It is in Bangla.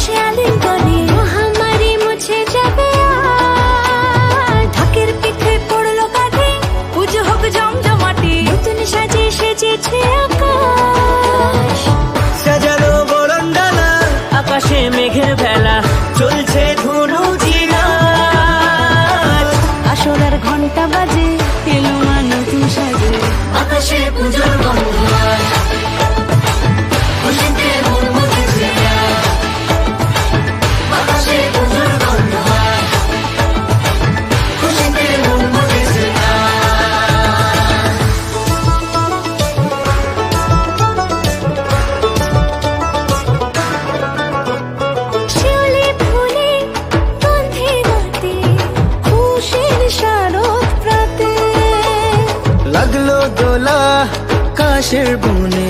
ভালোবাসে আলিঙ্গনে মহামারী আকাশে। মেঘের ভেলা চলছে ধুনু জিরা আসরার ঘণ্টা বাজে এলো নতুন সাজে। আকাশে পুজোর দোলা কাশের বনে